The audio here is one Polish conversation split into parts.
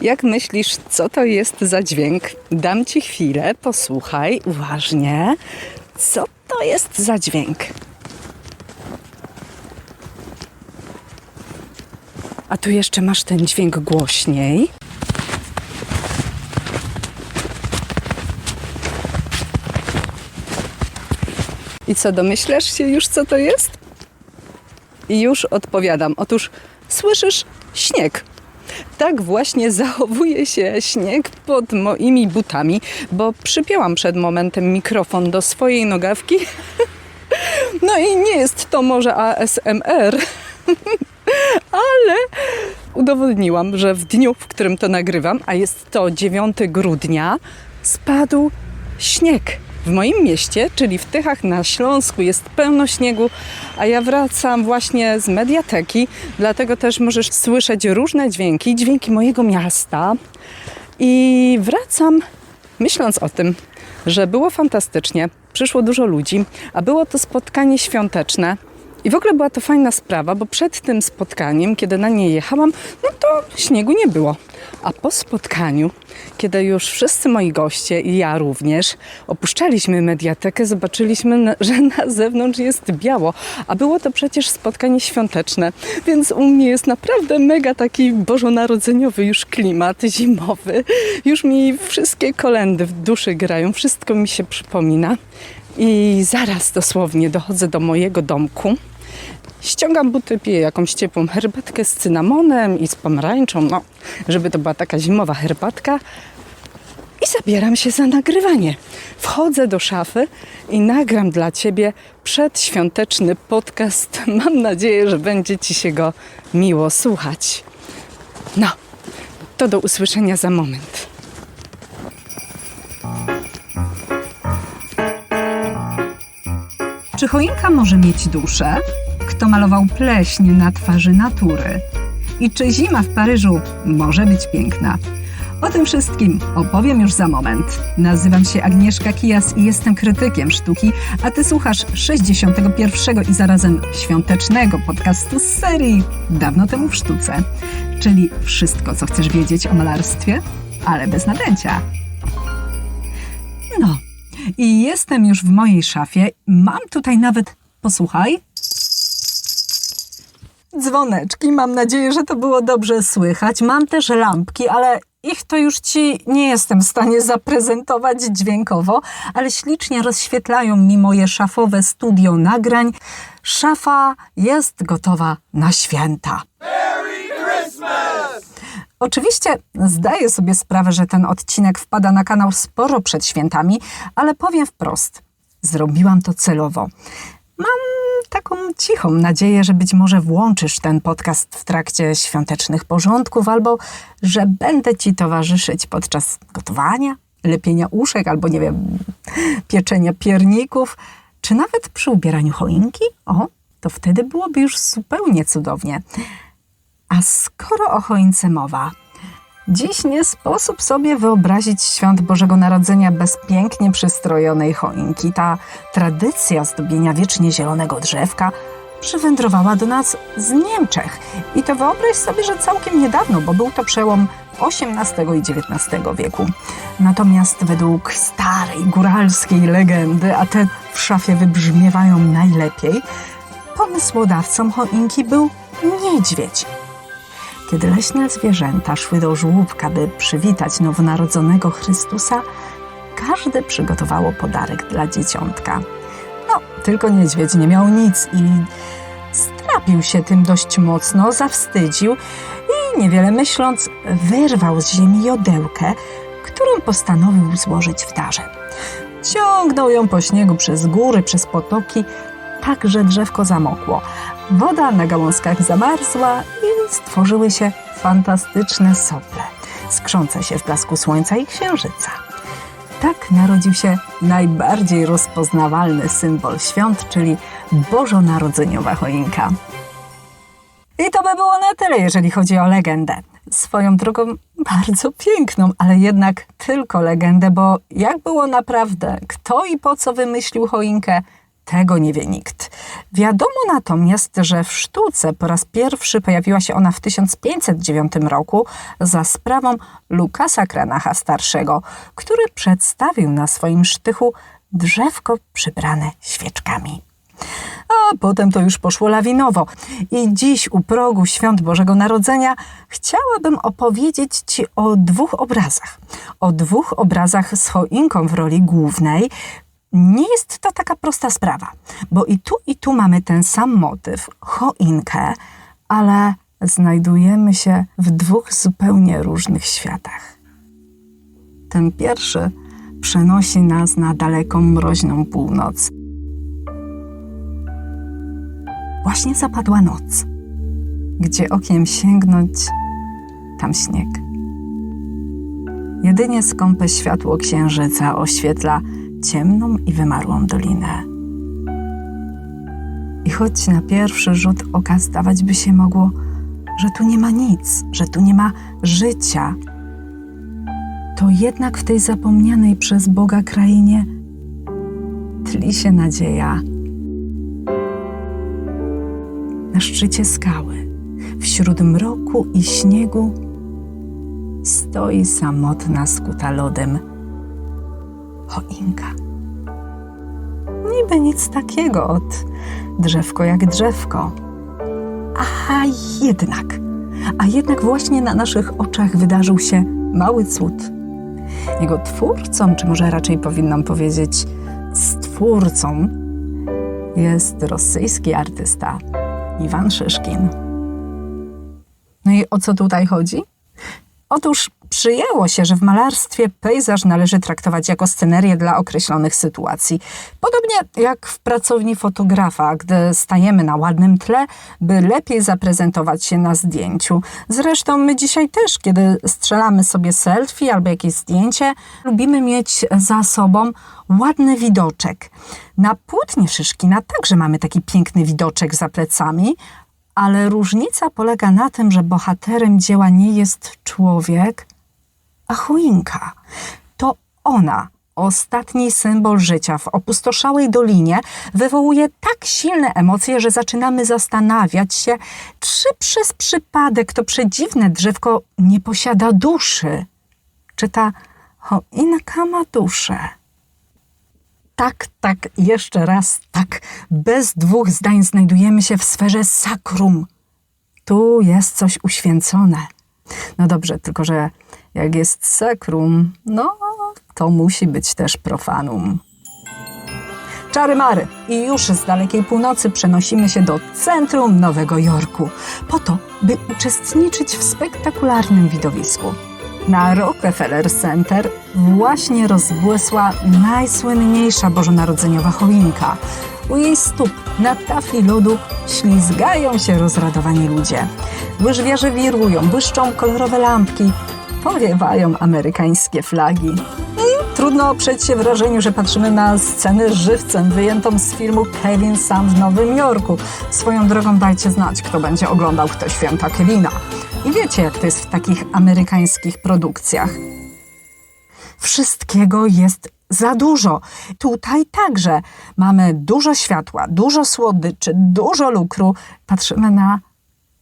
Jak myślisz, co to jest za dźwięk? Dam ci chwilę, posłuchaj uważnie. Co to jest za dźwięk? A tu jeszcze masz ten dźwięk głośniej. I co, domyślasz się już, co to jest? I już odpowiadam. Otóż słyszysz śnieg. Tak właśnie zachowuje się śnieg pod moimi butami, bo przypięłam przed momentem mikrofon do swojej nogawki. No i nie jest to może ASMR, ale udowodniłam, że w dniu, w którym to nagrywam, a jest to 9 grudnia, spadł śnieg. W moim mieście, czyli w Tychach na Śląsku, jest pełno śniegu, a ja wracam właśnie z mediateki, dlatego też możesz słyszeć różne dźwięki, dźwięki mojego miasta. I wracam myśląc o tym, że było fantastycznie, przyszło dużo ludzi, a było to spotkanie świąteczne. I w ogóle była to fajna sprawa, bo przed tym spotkaniem, kiedy na nie jechałam, no to śniegu nie było. A po spotkaniu, kiedy już wszyscy moi goście i ja również opuszczaliśmy mediatekę, zobaczyliśmy, że na zewnątrz jest biało. A było to przecież spotkanie świąteczne, więc u mnie jest naprawdę mega taki bożonarodzeniowy już klimat zimowy. Już mi wszystkie kolendy w duszy grają, wszystko mi się przypomina. I zaraz dosłownie dochodzę do mojego domku. Ściągam buty, piję jakąś ciepłą herbatkę z cynamonem i z pomarańczą, no, żeby to była taka zimowa herbatka. I zabieram się za nagrywanie. Wchodzę do szafy i nagram dla Ciebie przedświąteczny podcast. Mam nadzieję, że będzie Ci się go miło słuchać. No, to do usłyszenia za moment. Czy choinka może mieć duszę? Kto malował pleśń na twarzy natury? I czy zima w Paryżu może być piękna? O tym wszystkim opowiem już za moment. Nazywam się Agnieszka Kijas i jestem krytykiem sztuki, a ty słuchasz 61 i zarazem świątecznego podcastu z serii Dawno temu w sztuce, czyli wszystko, co chcesz wiedzieć o malarstwie, ale bez nadęcia. No, i jestem już w mojej szafie. Mam tutaj nawet, posłuchaj. Dzwoneczki, mam nadzieję, że to było dobrze słychać. Mam też lampki, ale ich to już ci nie jestem w stanie zaprezentować dźwiękowo, ale ślicznie rozświetlają mi moje szafowe studio nagrań. Szafa jest gotowa na święta. Oczywiście zdaję sobie sprawę, że ten odcinek wpada na kanał sporo przed świętami, ale powiem wprost, zrobiłam to celowo. Mam taką cichą nadzieję, że być może włączysz ten podcast w trakcie świątecznych porządków, albo że będę ci towarzyszyć podczas gotowania, lepienia uszek, albo nie wiem, pieczenia pierników, czy nawet przy ubieraniu choinki. O, to wtedy byłoby już zupełnie cudownie. A skoro o choince mowa, dziś nie sposób sobie wyobrazić świąt Bożego Narodzenia bez pięknie przystrojonej choinki. Ta tradycja zdobienia wiecznie zielonego drzewka przywędrowała do nas z Niemczech. I to wyobraź sobie, że całkiem niedawno, bo był to przełom XVIII i XIX wieku. Natomiast według starej góralskiej legendy, a te w szafie wybrzmiewają najlepiej, pomysłodawcą choinki był niedźwiedź. Kiedy leśne zwierzęta szły do żłóbka, by przywitać nowonarodzonego Chrystusa, każde przygotowało podarek dla dzieciątka. No, tylko niedźwiedź nie miał nic i strapił się tym dość mocno, zawstydził i niewiele myśląc, wyrwał z ziemi jodełkę, którą postanowił złożyć w darze. Ciągnął ją po śniegu przez góry, przez potoki, tak że drzewko zamokło. Woda na gałązkach zamarzła i stworzyły się fantastyczne sople, skrzące się w blasku słońca i księżyca. Tak narodził się najbardziej rozpoznawalny symbol świąt, czyli bożonarodzeniowa choinka. I to by było na tyle, jeżeli chodzi o legendę. Swoją drogą bardzo piękną, ale jednak tylko legendę, bo jak było naprawdę, kto i po co wymyślił choinkę, tego nie wie nikt. Wiadomo natomiast, że w sztuce po raz pierwszy pojawiła się ona w 1509 roku za sprawą Lukasa Kranacha Starszego, który przedstawił na swoim sztychu drzewko przybrane świeczkami. A potem to już poszło lawinowo. I dziś u progu świąt Bożego Narodzenia chciałabym opowiedzieć Ci o dwóch obrazach. O dwóch obrazach z choinką w roli głównej. Nie jest to taka prosta sprawa, bo i tu, i tu mamy ten sam motyw choinkę, ale znajdujemy się w dwóch zupełnie różnych światach. Ten pierwszy przenosi nas na daleką, mroźną północ. Właśnie zapadła noc. Gdzie okiem sięgnąć, tam śnieg. Jedynie skąpe światło księżyca oświetla ciemną i wymarłą dolinę. I choć na pierwszy rzut oka zdawać by się mogło, że tu nie ma nic, że tu nie ma życia, to jednak w tej zapomnianej przez Boga krainie tli się nadzieja na szczycie skały, wśród mroku i śniegu, stoi samotna skuta lodem choinka. Niby nic takiego od drzewko jak drzewko. A jednak, a jednak właśnie na naszych oczach wydarzył się mały cud. Jego twórcą, czy może raczej powinnam powiedzieć stwórcą, jest rosyjski artysta Iwan Szyszkin. No i o co tutaj chodzi? Otóż przyjęło się, że w malarstwie pejzaż należy traktować jako scenerię dla określonych sytuacji. Podobnie jak w pracowni fotografa, gdy stajemy na ładnym tle, by lepiej zaprezentować się na zdjęciu. Zresztą my dzisiaj też, kiedy strzelamy sobie selfie albo jakieś zdjęcie, lubimy mieć za sobą ładny widoczek. Na płótnie Szyszkina także mamy taki piękny widoczek za plecami, ale różnica polega na tym, że bohaterem dzieła nie jest człowiek, a choinka. To ona, ostatni symbol życia w opustoszałej dolinie, wywołuje tak silne emocje, że zaczynamy zastanawiać się, czy przez przypadek to przedziwne drzewko nie posiada duszy. Czy ta choinka ma duszę? Tak, tak, jeszcze raz tak. Bez dwóch zdań znajdujemy się w sferze sakrum. Tu jest coś uświęcone. No dobrze, tylko że jak jest sakrum, no to musi być też profanum. Czary mary i już z dalekiej północy przenosimy się do centrum Nowego Jorku, po to, by uczestniczyć w spektakularnym widowisku. Na Rockefeller Center właśnie rozbłysła najsłynniejsza bożonarodzeniowa choinka. U jej stóp na tafli lodu ślizgają się rozradowani ludzie. Łyżwiarze wirują, błyszczą kolorowe lampki, powiewają amerykańskie flagi. I trudno oprzeć się wrażeniu, że patrzymy na scenę żywcem wyjętą z filmu Kevin Sam w Nowym Jorku. Swoją drogą dajcie znać, kto będzie oglądał te święta Kevina. I wiecie, jak to jest w takich amerykańskich produkcjach. Wszystkiego jest za dużo. Tutaj także mamy dużo światła, dużo słodyczy, dużo lukru. Patrzymy na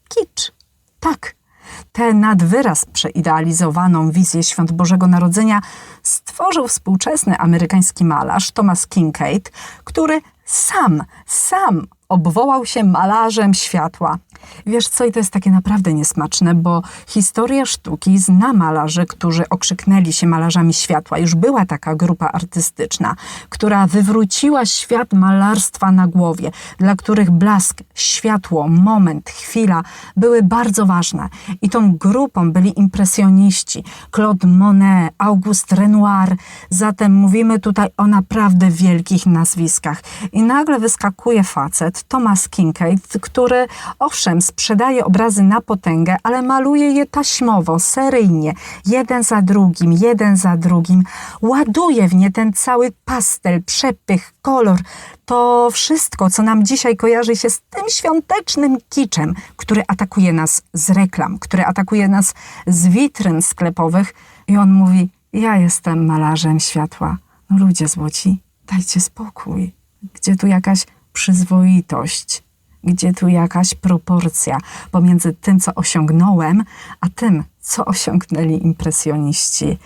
kicz. Tak. Tę nadwyraz przeidealizowaną wizję świąt Bożego Narodzenia stworzył współczesny amerykański malarz Thomas Kincaid, który sam, sam obwołał się malarzem światła. Wiesz co, i to jest takie naprawdę niesmaczne, bo historia sztuki zna malarzy, którzy okrzyknęli się malarzami światła. Już była taka grupa artystyczna, która wywróciła świat malarstwa na głowie, dla których blask, światło, moment, chwila były bardzo ważne. I tą grupą byli impresjoniści, Claude Monet, Auguste Renoir. Zatem mówimy tutaj o naprawdę wielkich nazwiskach. I nagle wyskakuje facet, Thomas Kincaid, który owszem, sprzedaje obrazy na potęgę, ale maluje je taśmowo, seryjnie, jeden za drugim, jeden za drugim. Ładuje w nie ten cały pastel, przepych, kolor. To wszystko, co nam dzisiaj kojarzy się z tym świątecznym kiczem, który atakuje nas z reklam, który atakuje nas z witryn sklepowych. I on mówi: Ja jestem malarzem światła. No ludzie złoci, dajcie spokój. Gdzie tu jakaś przyzwoitość? Gdzie tu jakaś proporcja pomiędzy tym, co osiągnąłem, a tym, co osiągnęli impresjoniści?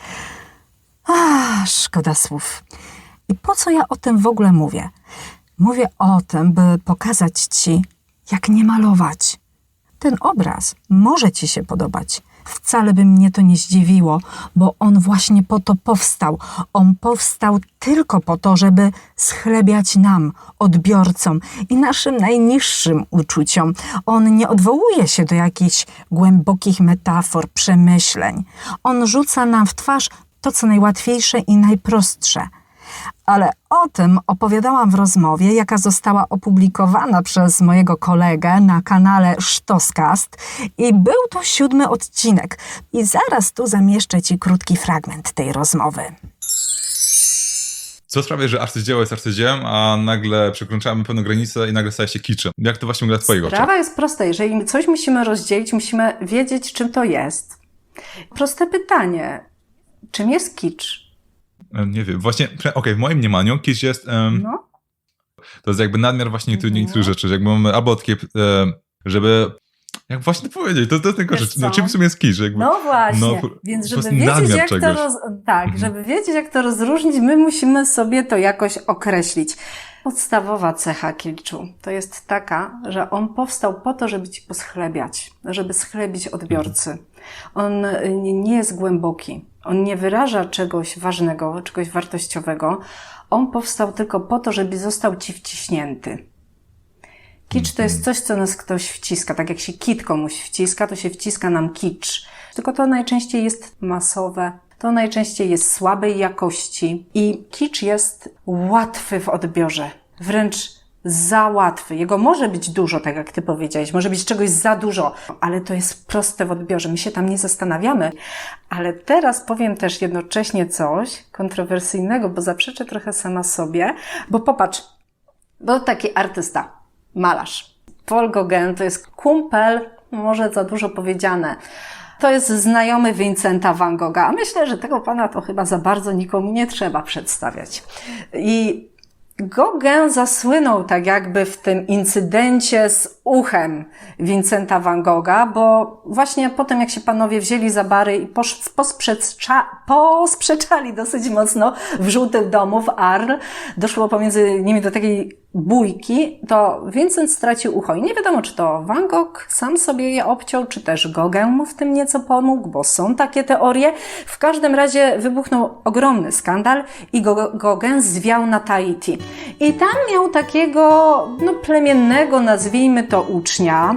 Ah, szkoda słów. I po co ja o tym w ogóle mówię? Mówię o tym, by pokazać ci, jak nie malować. Ten obraz może ci się podobać. Wcale by mnie to nie zdziwiło, bo on właśnie po to powstał. On powstał tylko po to, żeby schlebiać nam, odbiorcom i naszym najniższym uczuciom. On nie odwołuje się do jakichś głębokich metafor, przemyśleń. On rzuca nam w twarz to, co najłatwiejsze i najprostsze. Ale o tym opowiadałam w rozmowie, jaka została opublikowana przez mojego kolegę na kanale Sztoskast i był to siódmy odcinek. I zaraz tu zamieszczę Ci krótki fragment tej rozmowy. Co sprawia, że arcydzieło jest arcydziełem, a nagle przekraczamy pewną granicę i nagle staje się kiczem? Jak to właśnie wygląda w twoich oczach? Sprawa jest prosta. Jeżeli coś musimy rozdzielić, musimy wiedzieć, czym to jest. Proste pytanie. Czym jest kicz? E, Nie wiem, właśnie, okej, w moim mniemaniu kicz jest, em, No, to jest jakby nadmiar właśnie niektórych, Mhm. niektórych rzeczy, że jakby mamy albo takie, żeby, jak właśnie to powiedzieć, to, to jest tylko rzecz, no czym w sumie jest kicz? Jakby, no właśnie. no, Więc żeby wiedzieć, jak to roz... tak, Mhm. żeby wiedzieć, jak to rozróżnić, my musimy sobie to jakoś określić. Podstawowa cecha kiczu to jest taka, że on powstał po to, żeby ci poschlebiać, żeby schlebić odbiorcy. On y, nie jest głęboki. On nie wyraża czegoś ważnego, czegoś wartościowego. On powstał tylko po to, żeby został ci wciśnięty. Kicz to jest coś, co nas ktoś wciska. Tak jak się kit komuś wciska, to się wciska nam kicz. Tylko to najczęściej jest masowe, to najczęściej jest słabej jakości i kicz jest łatwy w odbiorze. Wręcz za łatwy. Jego może być dużo, tak jak ty powiedziałeś, może być czegoś za dużo, ale to jest proste w odbiorze. My się tam nie zastanawiamy. Ale teraz powiem też jednocześnie coś kontrowersyjnego, bo zaprzeczę trochę sama sobie, bo popatrz, był taki artysta, malarz. Paul Gauguin to jest kumpel, może za dużo powiedziane. To jest znajomy Vincenta van Gogha. A Myślę, że tego pana to chyba za bardzo nikomu nie trzeba przedstawiać. I Gauguin zasłynął tak jakby w tym incydencie z uchem Vincenta van Gogha, bo właśnie po tym jak się panowie wzięli za bary i posprzecza, posprzeczali dosyć mocno w żółtym domu w Arles, doszło pomiędzy nimi do takiej bójki, to Vincent stracił ucho. I nie wiadomo, czy to Van Gogh sam sobie je obciął, czy też Gauguin mu w tym nieco pomógł, bo są takie teorie. W każdym razie wybuchnął ogromny skandal i Go- Gauguin zwiał na Tahiti. I tam miał takiego, no plemiennego, nazwijmy to ucznia,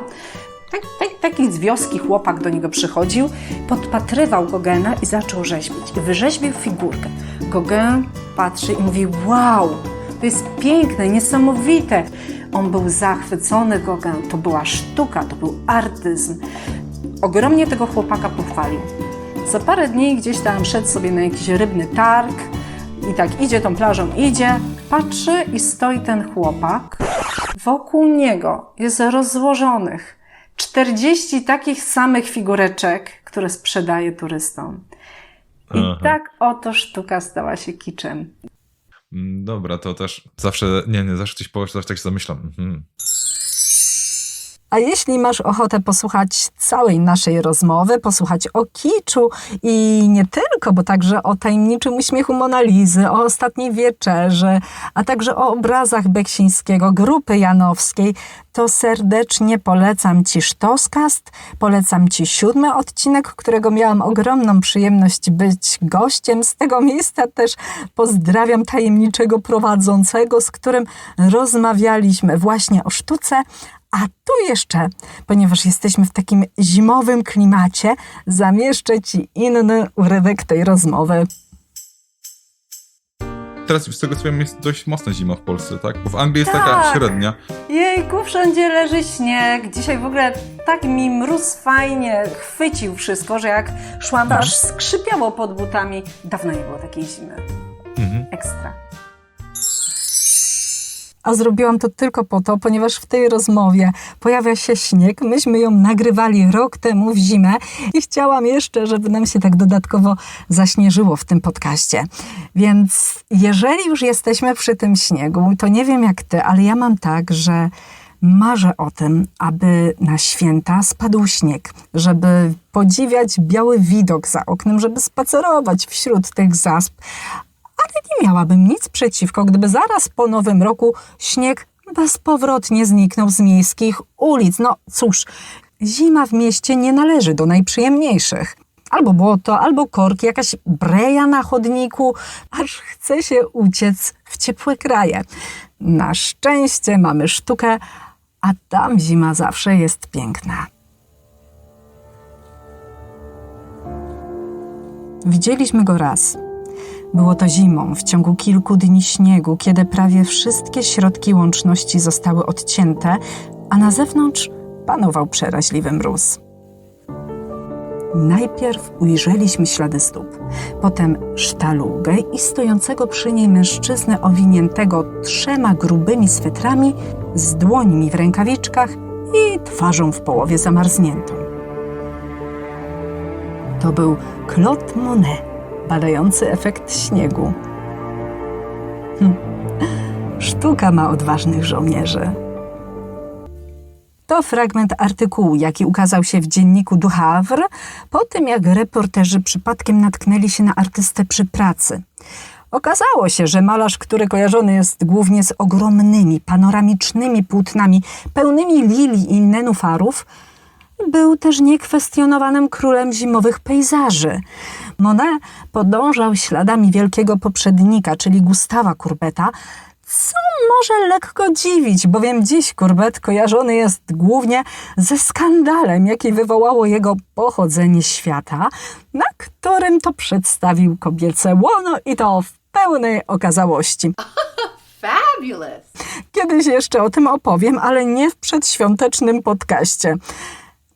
tak, tak, taki z wioski chłopak do niego przychodził, podpatrywał Gogena i zaczął rzeźbić. Wyrzeźbił figurkę. Gauguin patrzy i mówi, wow, to jest piękne, niesamowite. On był zachwycony Gauguin, to była sztuka, to był artyzm. Ogromnie tego chłopaka pochwalił. Za parę dni gdzieś tam szedł sobie na jakiś rybny targ i tak idzie tą plażą, idzie, patrzy i stoi ten chłopak. Wokół niego jest rozłożonych 40 takich samych figureczek, które sprzedaje turystom. I Aha. tak oto sztuka stała się kiczem. Mm, Dobra, to też zawsze, nie, nie, zawsze coś powiesz, zawsze tak się zamyślam. Mhm. A jeśli masz ochotę posłuchać całej naszej rozmowy, posłuchać o kiczu i nie tylko, bo także o tajemniczym uśmiechu Monalizy, o ostatniej wieczerzy, a także o obrazach Beksińskiego, grupy Janowskiej, to serdecznie polecam Ci Sztoskast, polecam Ci siódmy odcinek, którego miałam ogromną przyjemność być gościem. Z tego miejsca też pozdrawiam tajemniczego prowadzącego, z którym rozmawialiśmy właśnie o sztuce, a tu jeszcze, ponieważ jesteśmy w takim zimowym klimacie, zamieszczę Ci inny urywek tej rozmowy. Teraz z tego co wiem jest dość mocna zima w Polsce, tak? Bo w Anglii jest taka Tak. średnia. Jejku, wszędzie leży śnieg. Dzisiaj w ogóle tak mi mróz fajnie chwycił wszystko, że jak szłam, aż skrzypiało pod butami. Dawno nie było takiej zimy. Mhm. Ekstra. A zrobiłam to tylko po to, ponieważ w tej rozmowie pojawia się śnieg. Myśmy ją nagrywali rok temu w zimę i chciałam jeszcze, żeby nam się tak dodatkowo zaśnieżyło w tym podcaście. Więc jeżeli już jesteśmy przy tym śniegu, to nie wiem jak ty, ale ja mam tak, że marzę o tym, aby na święta spadł śnieg, żeby podziwiać biały widok za oknem, żeby spacerować wśród tych zasp. Ale nie miałabym nic przeciwko, gdyby zaraz po nowym roku śnieg bezpowrotnie zniknął z miejskich ulic. No cóż, zima w mieście nie należy do najprzyjemniejszych. Albo błoto, albo korki, jakaś breja na chodniku, aż chce się uciec w ciepłe kraje. Na szczęście mamy sztukę, a tam zima zawsze jest piękna. Widzieliśmy go raz. Było to zimą, w ciągu kilku dni śniegu, kiedy prawie wszystkie środki łączności zostały odcięte, a na zewnątrz panował przeraźliwy mróz. Najpierw ujrzeliśmy ślady stóp, potem sztalugę i stojącego przy niej mężczyznę owiniętego trzema grubymi swetrami, z dłońmi w rękawiczkach i twarzą w połowie zamarzniętą. To był Claude Monet, badający efekt śniegu. Hm. Sztuka ma odważnych żołnierzy. To fragment artykułu, jaki ukazał się w dzienniku Du Havre, po tym jak reporterzy przypadkiem natknęli się na artystę przy pracy. Okazało się, że malarz, który kojarzony jest głównie z ogromnymi, panoramicznymi płótnami pełnymi lilii i nenufarów, był też niekwestionowanym królem zimowych pejzaży. Monet podążał śladami wielkiego poprzednika, czyli Gustawa Courbeta, co może lekko dziwić, bowiem dziś Courbet kojarzony jest głównie ze skandalem, jaki wywołało jego pochodzenie świata, na którym to przedstawił kobiece łono i to w pełnej okazałości. Fabulous. Kiedyś jeszcze o tym opowiem, ale nie w przedświątecznym podcaście.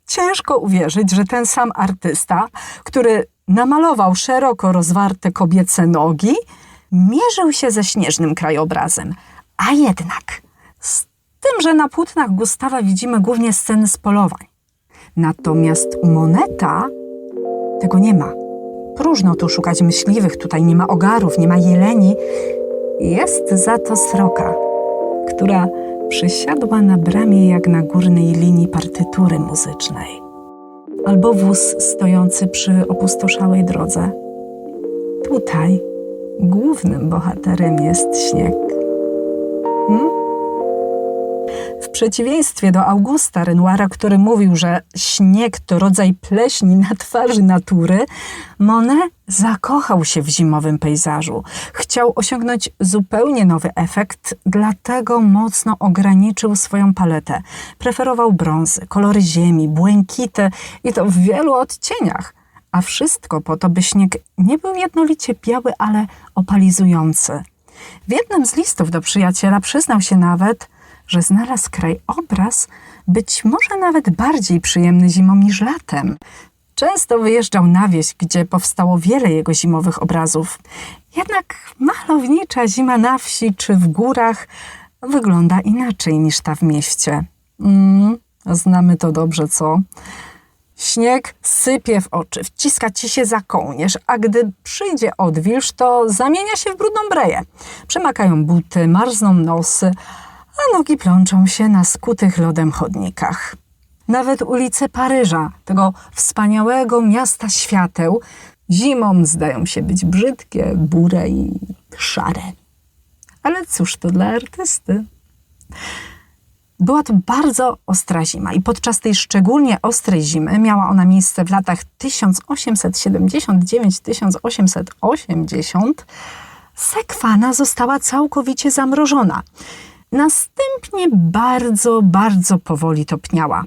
Ciężko uwierzyć, że ten sam artysta, który namalował szeroko rozwarte kobiece nogi, mierzył się ze śnieżnym krajobrazem. A jednak, z tym, że na płótnach Gustawa widzimy głównie sceny z polowań. Natomiast Moneta tego nie ma. Próżno tu szukać myśliwych, tutaj nie ma ogarów, nie ma jeleni. Jest za to sroka, która przysiadła na bramie jak na górnej linii partytury muzycznej. Albo wóz stojący przy opustoszałej drodze. Tutaj głównym bohaterem jest śnieg. Przeciwieństwie do Augusta Renoira, który mówił, że śnieg to rodzaj pleśni na twarzy natury, Monet zakochał się w zimowym pejzażu. Chciał osiągnąć zupełnie nowy efekt, dlatego mocno ograniczył swoją paletę. Preferował brązy, kolory ziemi, błękity i to w wielu odcieniach. A wszystko po to, by śnieg nie był jednolicie biały, ale opalizujący. W jednym z listów do przyjaciela przyznał się nawet, że znalazł krajobraz być może nawet bardziej przyjemny zimą niż latem. Często wyjeżdżał na wieś, gdzie powstało wiele jego zimowych obrazów. Jednak malownicza zima na wsi czy w górach wygląda inaczej niż ta w mieście. Mm, znamy to dobrze, co? Śnieg sypie w oczy, wciska ci się za kołnierz, a gdy przyjdzie odwilż, to zamienia się w brudną breję. Przemakają buty, marzną nosy, a nogi plączą się na skutych lodem chodnikach. Nawet ulice Paryża, tego wspaniałego miasta świateł, zimą zdają się być brzydkie, bure i szare. Ale cóż to dla artysty? Była to bardzo ostra zima i podczas tej szczególnie ostrej zimy miała ona miejsce w latach 1879-1880. Sekwana została całkowicie zamrożona. Następnie bardzo, bardzo powoli topniała.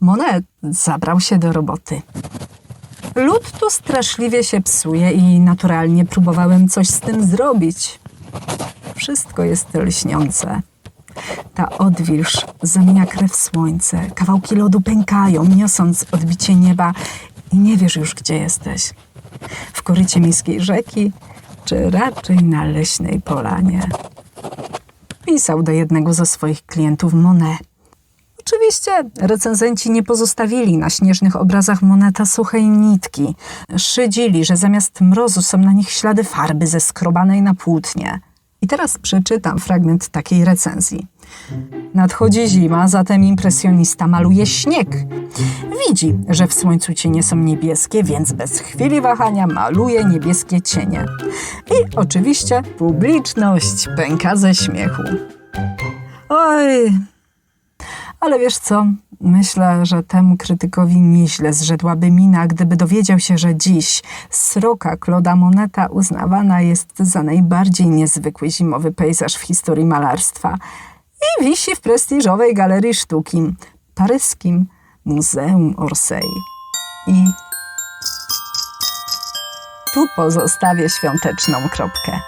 Monet zabrał się do roboty. Lód tu straszliwie się psuje i naturalnie próbowałem coś z tym zrobić. Wszystko jest lśniące. Ta odwilż zamienia krew w słońce. Kawałki lodu pękają, niosąc odbicie nieba i nie wiesz już, gdzie jesteś. W korycie miejskiej rzeki, czy raczej na leśnej polanie. Pisał do jednego ze swoich klientów Monet. Oczywiście recenzenci nie pozostawili na śnieżnych obrazach Moneta suchej nitki. Szydzili, że zamiast mrozu są na nich ślady farby zeskrobanej na płótnie. I teraz przeczytam fragment takiej recenzji. Nadchodzi zima, zatem impresjonista maluje śnieg. Widzi, że w słońcu cienie są niebieskie, więc bez chwili wahania maluje niebieskie cienie. I oczywiście publiczność pęka ze śmiechu. Oj, ale wiesz co? Myślę, że temu krytykowi nieźle zrzedłaby mina, gdyby dowiedział się, że dziś sroka Claude'a Moneta uznawana jest za najbardziej niezwykły zimowy pejzaż w historii malarstwa i wisi w prestiżowej galerii sztuki paryskim Muzeum Orsay. I tu pozostawię świąteczną kropkę.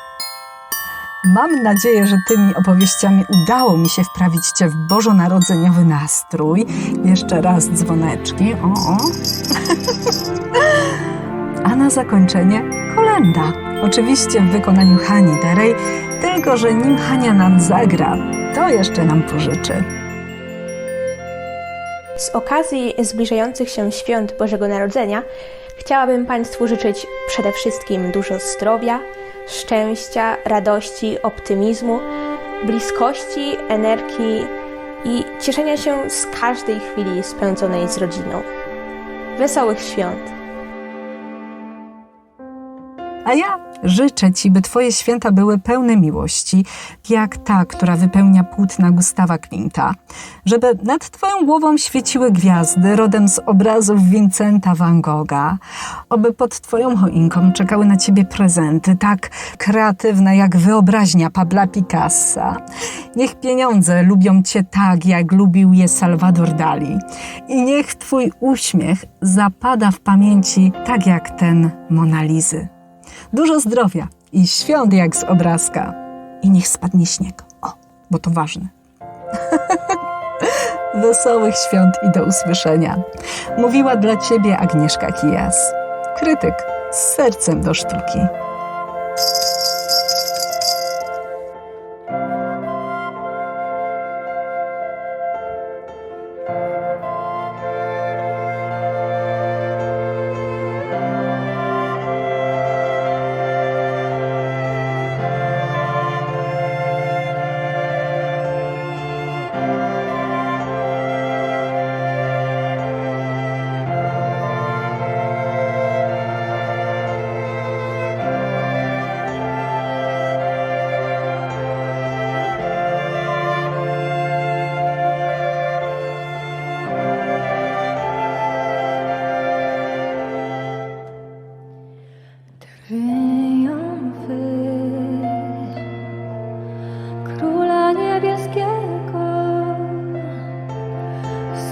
Mam nadzieję, że tymi opowieściami udało mi się wprawić Cię w bożonarodzeniowy nastrój. Jeszcze raz dzwoneczki. O, o. A na zakończenie kolenda. Oczywiście w wykonaniu Hani Derej, tylko że nim Hania nam zagra, to jeszcze nam pożyczy. Z okazji zbliżających się świąt Bożego Narodzenia chciałabym Państwu życzyć przede wszystkim dużo zdrowia, szczęścia, radości, optymizmu, bliskości, energii i cieszenia się z każdej chwili spędzonej z rodziną. Wesołych świąt! A ja życzę Ci, by Twoje święta były pełne miłości, jak ta, która wypełnia płótna Gustawa Klimta. Żeby nad Twoją głową świeciły gwiazdy rodem z obrazów Vincenta van Gogha. Oby pod Twoją choinką czekały na Ciebie prezenty, tak kreatywne jak wyobraźnia Pabla Picassa. Niech pieniądze lubią Cię tak, jak lubił je Salvador Dali. I niech Twój uśmiech zapada w pamięci tak jak ten Monalizy. Dużo zdrowia i świąt jak z obrazka. I niech spadnie śnieg. O, bo to ważne. Wesołych świąt i do usłyszenia. Mówiła dla Ciebie Agnieszka Kijas. Krytyk z sercem do sztuki.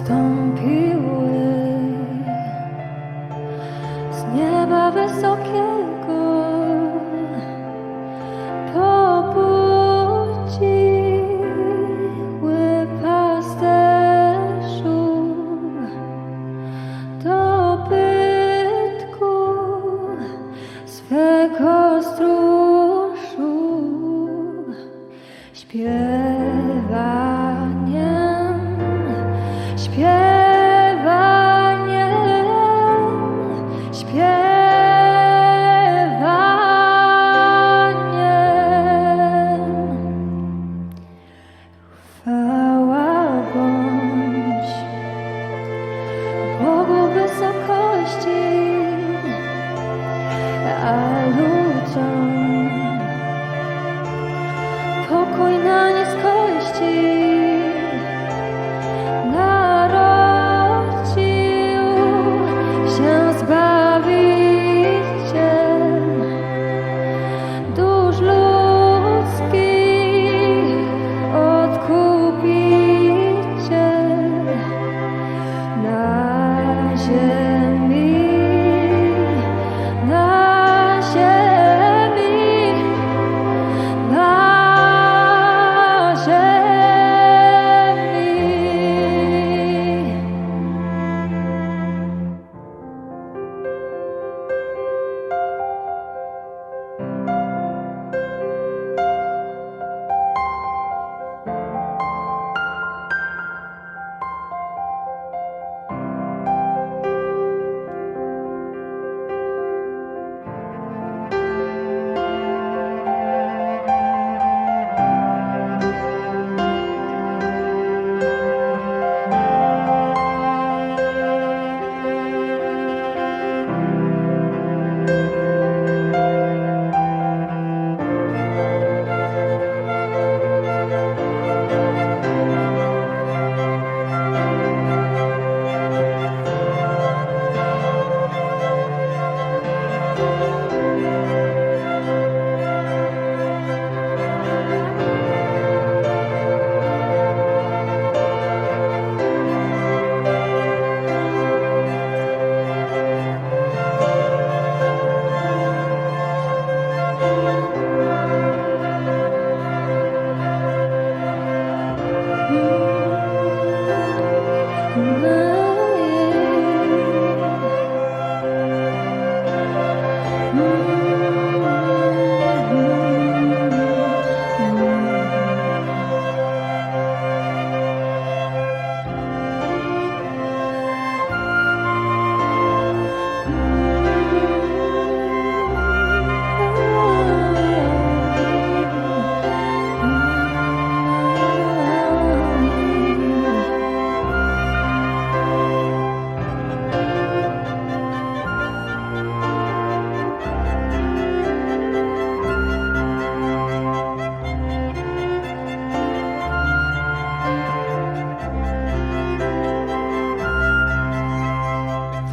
Wstąpiły z nieba wysokiego,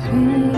Mm-hmm.